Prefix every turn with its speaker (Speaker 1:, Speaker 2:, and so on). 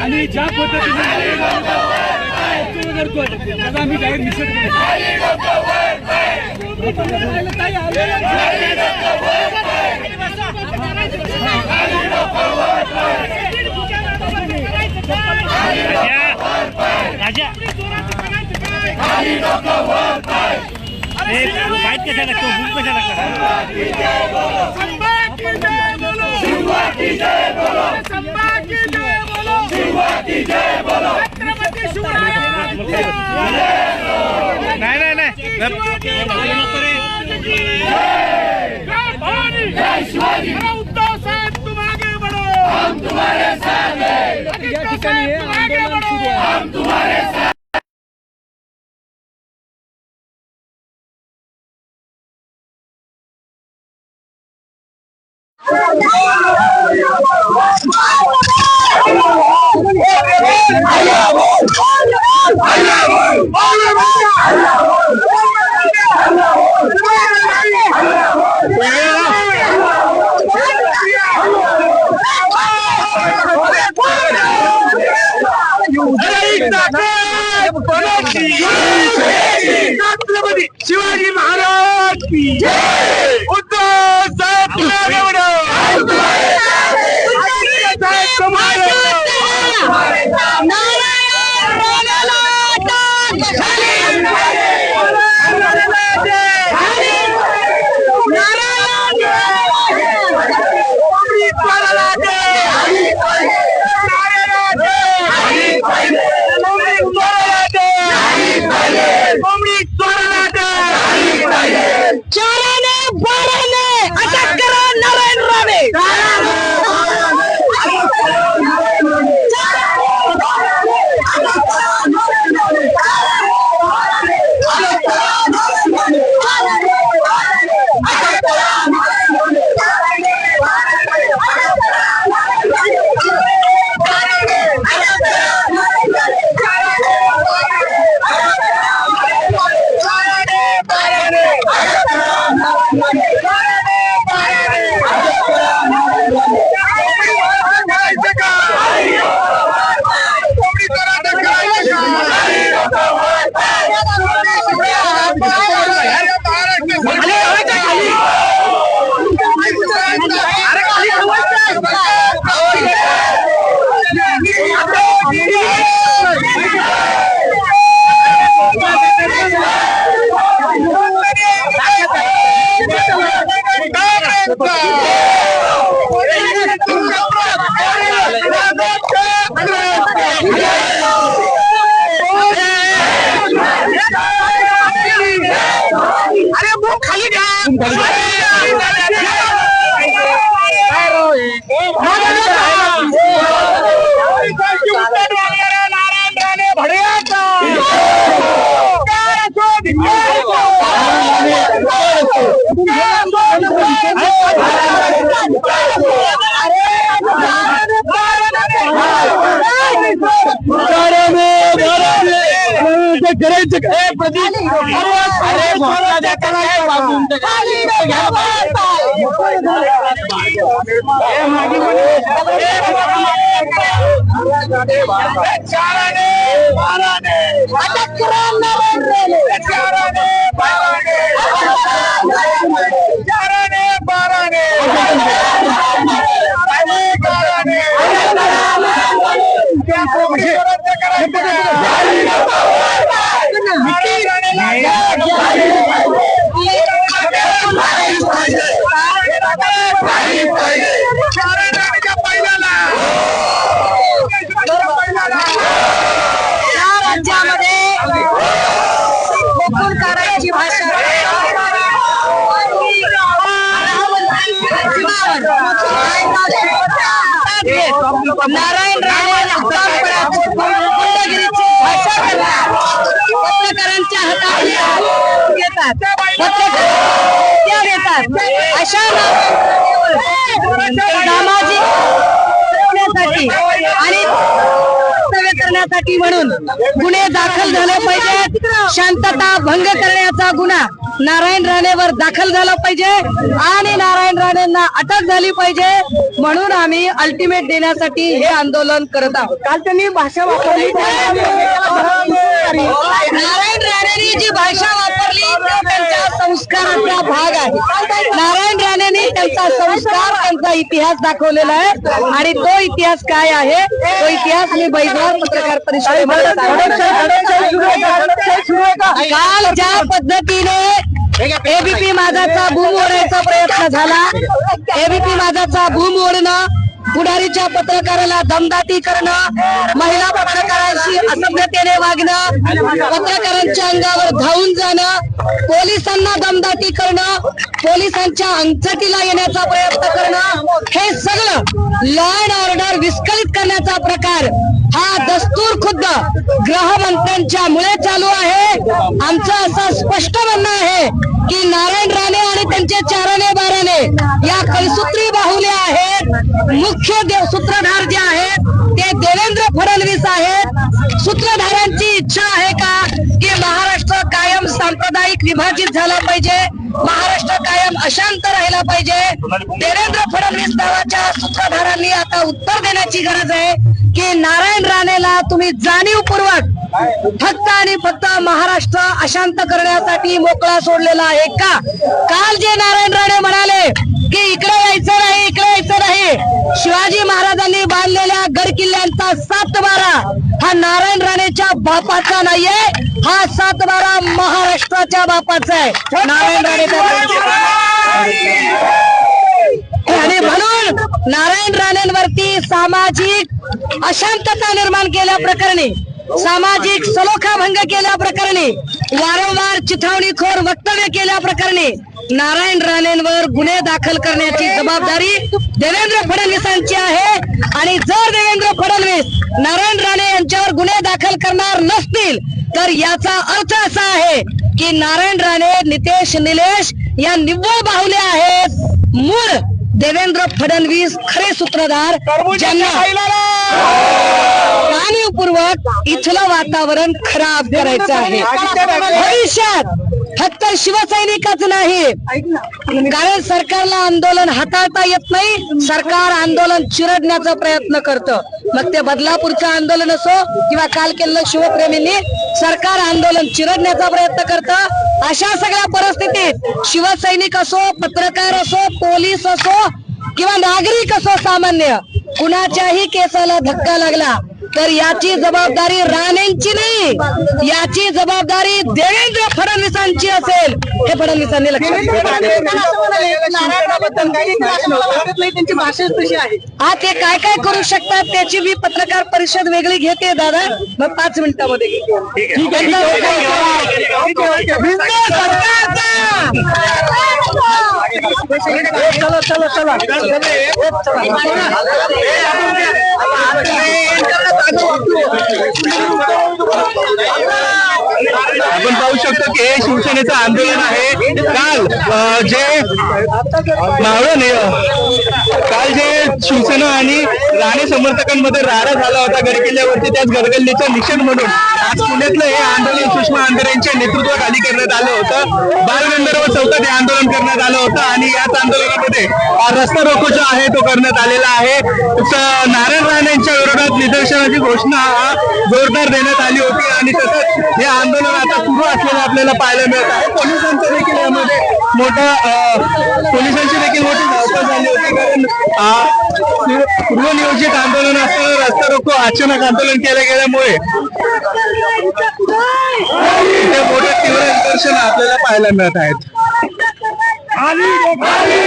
Speaker 1: आणि ज्या पद्धतीने करतोय त्याचा आम्ही जाहीर निषेध
Speaker 2: राजा ए, बाईट कशाला तो बुक कशाला करा नाही नाही नाही
Speaker 3: उद्धव साहेब तुम आगे बढ़ो हम तुम्हारे साथ हैं
Speaker 1: या ठिकाणी हे आंदोलन सुरू आहे
Speaker 3: छत्रपती शिवाजी महाराज की जय उद्धव साहेब तुम्हारे बड़ो साहेब तुम्हारे
Speaker 4: चाराने बाराने अटक करा नारायण राणे
Speaker 3: अरे वो खाली नारायण राणे भड्या करायचं काय प्रदीप चाराने
Speaker 4: नारायण पत्रकारांच्या हातात घेतात. घेतात. अशा सामाजिक आणि
Speaker 3: करण्यासाठी म्हणून गुन्हे दाखल झाले पाहिजेत. शांतता भंग करण्याचा गुन्हा नारायण राणेवर दाखल झाला पाहिजे आणि नारायण राणेंना अटक झाली पाहिजे म्हणून आम्ही अल्टिमेट देण्यासाठी हे आंदोलन करत आहोत. काल त्यांनी भाषा वापरली. नारायण राणेंनी जी भाषा वापरली त्यांच्या संस्काराचा भाग आहे. नारायण राणेंनी त्यांचा संस्कार त्यांचा इतिहास दाखवलेला आहे. आणि तो इतिहास काय आहे? तो इतिहास मी बैजनाथ पत्रकार परिषदेमध्ये. काल ज्या पद्धतीने एबीपी माझाचा भूम ओढायचा प्रयत्न झाला. एबीपी माझाचा भूम ओढणं पुढारीच्या पत्रकाराला दमदाटी करणं महिला पत्रकारांशी असभ्यतेने वागणं पत्रकारांच्या अंगावर धावून जाणं पोलिसांना दमदाटी करणं पोलिसांच्या अंगचटीला येण्याचा प्रयत्न करणं हे सगळं लॉ अँड ऑर्डर विस्कळीत करण्याचा प्रकार हा दस्तूर खुद्द गृहमंत्र्यांच्या मुळे चालू आहे. आमचं असं स्पष्ट म्हणणं आहे की नारायण राणे आणि त्यांचे चाराने बाराने या कलसूत्री बाहुल्या आहेत. मुख्य देव सूत्रधार जे आहेत ते देवेंद्र फडणवीस आहेत. सूत्रधारांची इच्छा आहे का की महाराष्ट्र कायम सांप्रदायिक विभाजित झाला पाहिजे? महाराष्ट्र कायम अशांत राहिला पाहिजे? देवेंद्र फडणवीस नावाच्या सूत्रधारांनी आता उत्तर देण्याची गरज आहे. की नारायण राणेला तुम्ही जाणीवपूर्वक फक्त आणि फक्त महाराष्ट्र अशांत करण्यासाठी मोकळा सोडलेला आहे का? काल जे नारायण राणे म्हणाले की इकडे यायचं नाही इकडे यायचं नाही शिवाजी महाराजांनी बांधलेल्या गड किल्ल्यांचा सात बारा हा नारायण राणेच्या बापाचा नाहीये हा सात बारा महाराष्ट्राच्या बापाचा आहे. नारायण राणे आणि म्हणून नारायण राणेंवरती सामाजिक अशांतता निर्माण केल्या प्रकरणी सामाजिक सलोखा भंग केल्या प्रकरणी वारंवार चिथावणीखोर वक्तव्य केल्या प्रकरणी नारायण राणेंवर गुन्हे दाखल करण्याची जबाबदारी देवेंद्र फडणवीसांची आहे. आणि जर देवेंद्र फडणवीस नारायण राणे यांच्यावर गुन्हे दाखल करणार नसतील तर याचा अर्थ असा आहे की नारायण राणे नितेश निलेश या निव्वळ बाहुले आहेत. मूळ देवेंद्र फडणवीस खरे सूत्रधार ज्यांना जाणीवपूर्वक इथलं वातावरण खराब करायचं आहे. भविष्यात फक्त शिवसैनिकच नाही. कारण सरकारला आंदोलन हाताळता येत नाही. सरकार आंदोलन चिरडण्याचा प्रयत्न करतं. मग ते बदलापूरचं आंदोलन असो किंवा काल केलेलं शिवप्रेमींनी सरकार आंदोलन चिरडण्याचा प्रयत्न करतं. अशा सगळ्या परिस्थितीत शिवसैनिक असो पत्रकार असो पोलीस असो किंवा नागरिक असो सामान्य कुणाच्याही केसाला धक्का लागला तर याची जबाबदारी राणेंची नाही. याची जबाबदारी देवेंद्र फडणवीसांची असेल. हे फडणवीसांनी लक्षात हा ते काय काय करू शकतात त्याची मी पत्रकार परिषद वेगळी घेते दादा. मग पाच मिनिटामध्ये. चला. चला. चला.
Speaker 5: आपण पाहू शकतो की हे शिवसेनेचं आंदोलन आहे. काल जे मावळ काल जे शिवसेना आणि राणे समर्थकांमध्ये राडा झाला होता गडकिल्ल्यावरती त्याच गडगल्लीचा निषेध म्हणून आज पुण्यातलं हे आंदोलन सुषमा आंधरे यांच्या नेतृत्वाखाली करण्यात आलं होतं. बालगंधर्व चौकात हे आंदोलन करण्यात आलं होतं आणि याच आंदोलनामध्ये रस्ता रोको जो आहे तो करण्यात आलेला आहे. नारायण राणे यांच्या विरोधात निदर्शनाची घोषणा जोरदार देण्यात आली होती आणि तसंच हे आंदोलन आता सुरू असलेलं आपल्याला पाहायला मिळत आहे. पोलिसांचं देखील यामध्ये मोठं पोलिसांची देखील मोठी धावपळ झाली होती कारण पूर्वनियोजित आंदोलन असताना रस्ता रोको अचानक आंदोलन केल्या गेल्यामुळे मोठ्या तीव्र निदर्शन आपल्याला पाहायला मिळत आहेत. खाली खाली